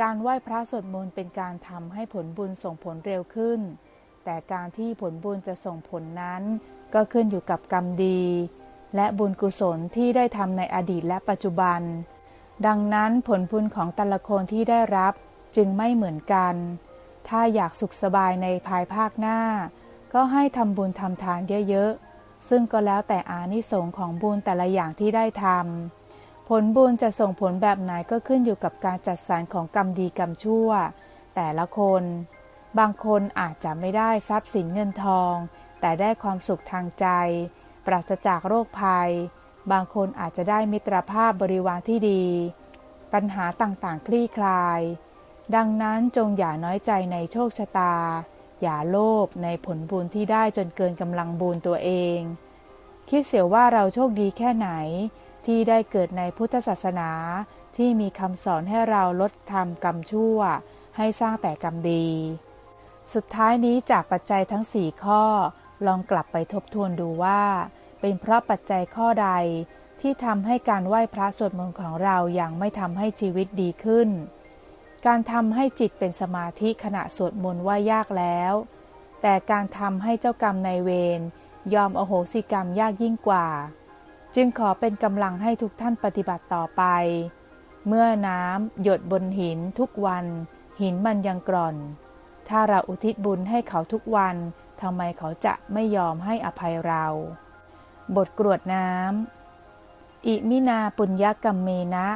การไหว้พระสวดมนต์เป็นการทำให้ผลบุญส่งผลเร็วขึ้น แต่การที่ผลบุญจะส่งผลนั้น ก็ขึ้นอยู่กับกรรมดี และบุญกุศลที่ได้ทำในอดีตและปัจจุบัน ดังนั้นผลบุญของแต่ละคนที่ได้รับจึงไม่เหมือนกัน ถ้าอยากสุขสบายในภายภาคหน้า ก็ให้ทำบุญทำทานเยอะๆ ซึ่งก็แล้วแต่อานิสงส์ของบุญแต่ละอย่างที่ได้ทำ ผลบุญจะส่งผลแบบไหนก็ขึ้นอยู่กับการจัดสรรของกรรมดีกรรมชั่ว แต่ละคน บางคนอาจจะไม่ได้ทรัพย์สินเงินทอง แต่ได้ความสุขทางใจ ปราศจากโรคภัย บางคนอาจจะได้มิตรภาพบริวารที่ดี ปัญหาต่างๆ คลี่คลาย ดังนั้นจงอย่าน้อยใจในโชคชะตา อย่าโลภในผลบุญที่ได้จนเกินกำลังบุญตัวเอง คิดเสียว่าเราโชคดีแค่ไหน ที่ได้เกิดในพุทธศาสนาที่มีคำสอนให้เราลดทำกรรมชั่ว ให้สร้างแต่กรรมดี สุดท้ายนี้จากปัจจัยทั้ง 4 ข้อ ลองกลับไปทบทวนดูว่า เป็นเพราะปัจจัยข้อใดที่ทำให้การไหว้พระสวดมนต์ของเรายังไม่ทำให้ชีวิตดีขึ้น การทำให้จิตเป็นสมาธิขณะสวดมนต์ว่ายากแล้ว แต่การทำให้เจ้ากรรมนายเวรยอมอโหสิกรรมยากยิ่งกว่า จึงขอเป็นกำลังให้ทุกท่านปฏิบัติต่อไป เมื่อน้ำหยดบนหินทุกวัน หินมันยังกร่อน ถ้าเราอุทิศบุญให้เขาทุกวันทำไมเขาจะไม่ยอมให้อภัยเรา บทกรวดน้ำอิมินาปุญญกรรมเมนะ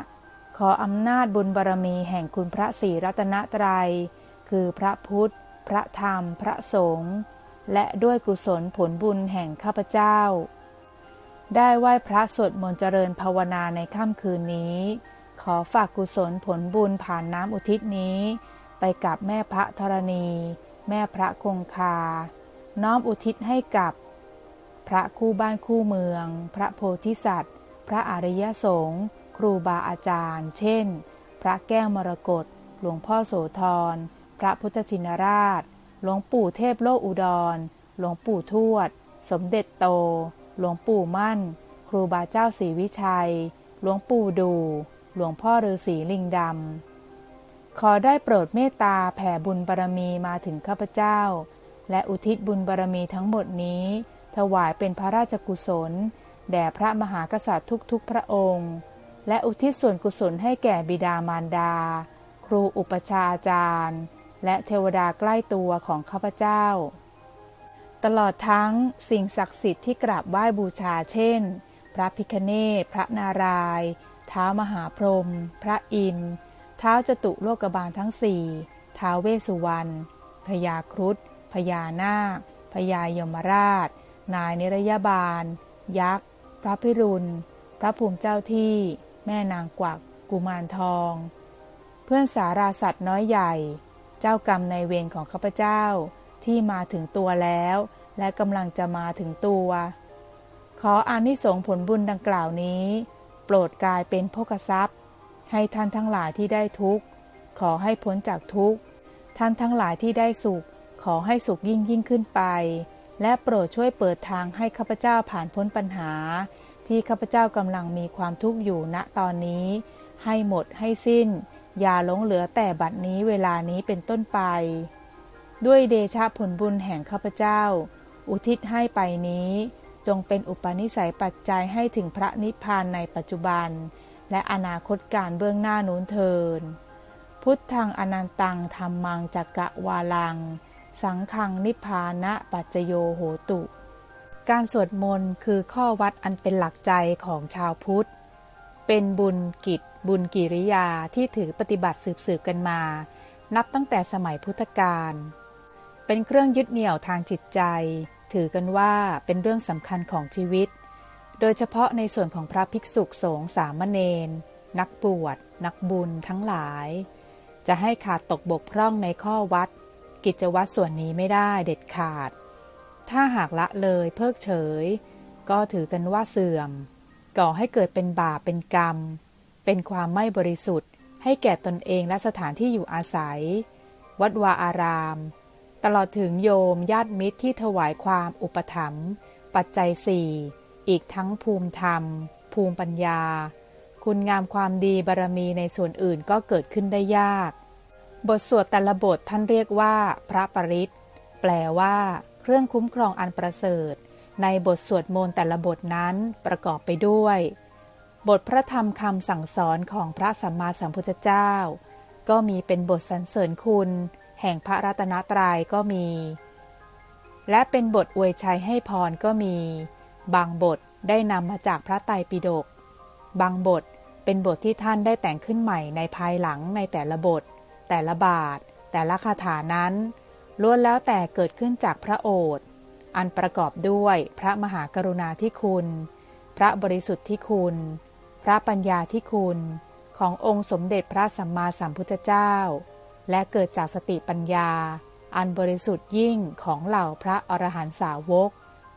ขออำนาจบุญบารมีแห่งคุณพระศรีรัตนตรัย คือพระพุทธ พระธรรม พระสงฆ์ และด้วยกุศลผลบุญแห่งข้าพเจ้า ได้ไหว้พระสวดมนต์เจริญภาวนาในค่ำคืนนี้ ขอฝากกุศลผลบุญผ่านน้ำอุทิศนี้ ไปกับแม่พระธรณี แม่พระคงคา น้อมอุทิศให้กับ พระคู่บ้านคู่เมือง พระโพธิสัตว์ พระอริยสงฆ์ครูบาอาจารย์ เช่น พระแก้วมรกตหลวงพ่อโสธร พระพุทธชินราช หลวงปู่เทพโลกอุดร หลวงปู่ทวด สมเด็จโต หลวงปู่มั่น ครูบาเจ้าศรีวิชัย หลวงปู่ดู หลวงพ่อฤาษีลิงดำ ขอได้โปรดเมตตาแผ่บุญบารมีมาถึงข้าพเจ้า และอุทิศบุญบารมีทั้งหมดนี้ ถวายเป็นพระราชกุศล แด่พระมหากษัตริย์ทุกๆพระองค์ และอุทิศส่วนกุศลให้แก่บิดามารดา ครูอุปชาอาจารย์ และเทวดาใกล้ตัวของข้าพเจ้า ตลอดทั้งสิ่งศักดิ์สิทธิ์ที่กราบไหว้บูชาเช่น พระพิคเนศพระนารายท้ามหาพรหมพระอินทร์ท้าวจตุโลกบาลทั้งสี่ท้าวเวสสุวรรณพญาครุฑพญานาคพญายมราช นายนิรยาบาล ยักษ์ พระพิรุณ พระภูมิเจ้าที่ แม่นางกวัก กุมารทอง เพื่อนสาราสัตว์น้อยใหญ่ เจ้ากรรมในเวรของข้าพเจ้า ที่มาถึงตัวแล้ว และกำลังจะมาถึงตัว ขออานิสงส์ผลบุญดังกล่าวนี้ โปรดกลายเป็นพกทรัพย์ ให้ท่านทั้งหลายที่ได้ทุกข์ ขอให้พ้นจากทุกข์ ท่านทั้งหลายที่ได้สุข ขอให้สุขยิ่งยิ่งขึ้นไป และโปรดช่วยเปิดทางให้ข้าพเจ้าผ่านพ้นปัญหา ที่ข้าพเจ้ากำลังมีความทุกข์อยู่ณตอนนี้ ให้หมดให้สิ้น อย่าหลงเหลือแต่บัดนี้เวลานี้เป็นต้นไป ด้วยเดชะผลบุญแห่งข้าพเจ้า อุทิศให้ไปนี้ จงเป็นอุปนิสัยปัจจัยให้ถึงพระนิพพานในปัจจุบัน และอนาคตการเบื้องหน้านู้นเทิน พุทธังอนันตังธรรมังจักกะวาลัง สังขังนิพพานะปัจจโยโหตุ การสวดมนต์คือข้อวัดอันเป็นหลักใจของชาวพุทธ เป็นบุญกิจ บุญกิริยาที่ถือปฏิบัติสืบๆกันมา นับตั้งแต่สมัยพุทธกาล เป็นเครื่องยึดเหนี่ยวทางจิตใจ ถือกันว่าเป็นเรื่องสำคัญของชีวิต โดยเฉพาะในส่วนของพระภิกษุสงฆ์สามเณรนักบวช นักบุญทั้งหลาย จะให้ขาดตกบกพร่องในข้อวัด กิจวัตรส่วนนี้ไม่ได้เด็ดขาด ถ้าหากละเลยเพิกเฉย ก็ถือกันว่าเสื่อม ก่อให้เกิดเป็นบาปเป็นกรรม เป็นความไม่บริสุทธิ์ ให้แก่ตนเองและสถานที่อยู่อาศัย วัดวาอาราม ตลอดถึงโยมญาติมิตรที่ถวายความอุปถัมภ์ปัจจัยสี่อีกทั้งภูมิธรรม ภูมิปัญญา คุณงามความดีบารมีในส่วนอื่นก็เกิดขึ้นได้ยาก บทสวดแต่ละบทท่านเรียกว่า พระปริตแปลว่า เครื่องคุ้มครองอันประเสริฐ ในบทสวดมนต์แต่ละบทนั้นประกอบไปด้วย บทพระธรรมคำสั่งสอนของพระสัมมาสัมพุทธเจ้า ก็มีเป็นบทสรรเสริญคุณ แห่งพระรัตนตรัยก็มี และเป็นบทอวยชัยให้พรก็มี บางบทได้นำมาจากพระไตรปิฎกบางบทเป็นบทที่ท่านได้แต่งขึ้นใหม่ในภายหลังในแต่ละบท แต่ละบาท แต่ละคาถานั้นล้วนแล้วแต่เกิดขึ้นจากพระโอษฐ์อันประกอบด้วยพระมหากรุณาธิคุณ พระบริสุทธิ์ที่คุณ พระปัญญาที่คุณ ขององค์สมเด็จพระสัมมาสัมพุทธเจ้า และเกิดจากสติปัญญา อันบริสุทธิ์ยิ่งของเหล่าพระอรหันตสาวก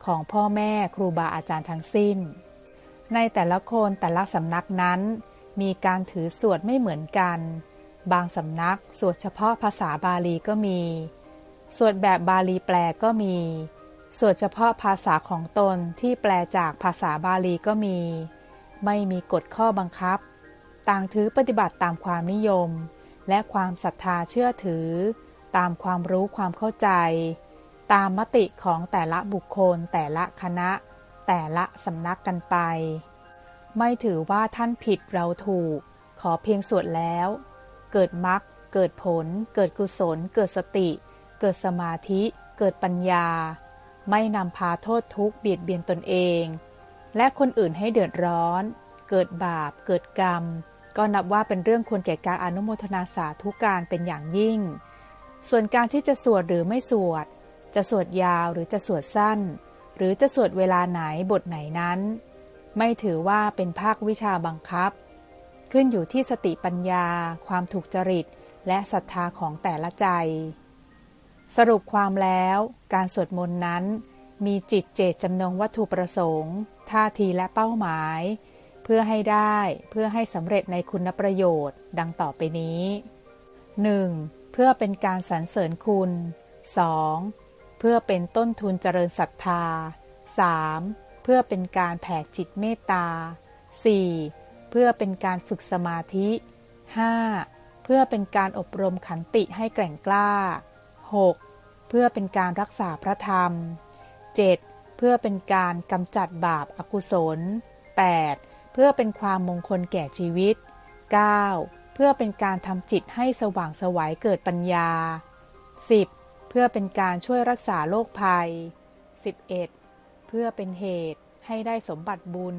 ของพ่อแม่ครูบาอาจารย์ทั้งสิ้น ในแต่ละคนแต่ละสำนักนั้น มีการถือสวดไม่เหมือนกัน บางสำนักสวดเฉพาะภาษาบาลีก็มี สวดแบบบาลีแปลก็มี สวดเฉพาะภาษาของตนที่แปลจากภาษาบาลีก็มี ไม่มีกฎข้อบังคับ ต่างถือปฏิบัติตามความนิยม และความศรัทธาเชื่อถือ ตามความรู้ความเข้าใจ ตามมติของแต่ละบุคคล แต่ละคณะ แต่ละสำนักกันไป ไม่ถือว่าท่านผิดเราถูก ขอเพียงสวดแล้ว เกิดมรรคเกิดผล เกิดกุศล เกิดสติ เกิดสมาธิ เกิดปัญญา ไม่นำพาโทษทุกข์เบียดเบียนตนเอง และคนอื่นให้เดือดร้อน เกิดบาป เกิดกรรม ก็นับว่าเป็นเรื่องควรแก่การอนุโมทนาสาธุการเป็นอย่างยิ่ง ส่วนการที่จะสวดหรือไม่สวด จะสวดยาวหรือจะสวดสั้น หรือจะสวดเวลาไหนบทไหนนั้น ไม่ถือว่าเป็นภาควิชาบังคับ ขึ้นอยู่ที่สติปัญญา ความถูกจริต และศรัทธาของแต่ละใจ สรุปความแล้วการสวดมนต์นั้น มีจิตเจตจำนงวัตถุประสงค์ ท่าทีและเป้าหมาย เพื่อให้ได้เพื่อให้สำเร็จในคุณประโยชน์ ดังต่อไปนี้ 1. เพื่อเป็นการสรรเสริญคุณ 2. เพื่อเป็นต้นทุนเจริญศรัทธา 3. เพื่อเป็นการแผ่จิตเมตตา 4. เพื่อเป็นการฝึกสมาธิ 5. เพื่อเป็นการอบรมขันติให้แกร่งกล้า 6. เพื่อเป็นการรักษาพระธรรม 7. เพื่อเป็นการกำจัดบาปอากุศล 8. เพื่อเป็นความมงคลแก่ชีวิต 9. เพื่อเป็นการทำจิตให้สว่างสวัยเกิดปัญญา 10. เพื่อเป็นการช่วยรักษาโรคภัย 11. เพื่อเป็นเหตุให้ได้สมบัติบุญ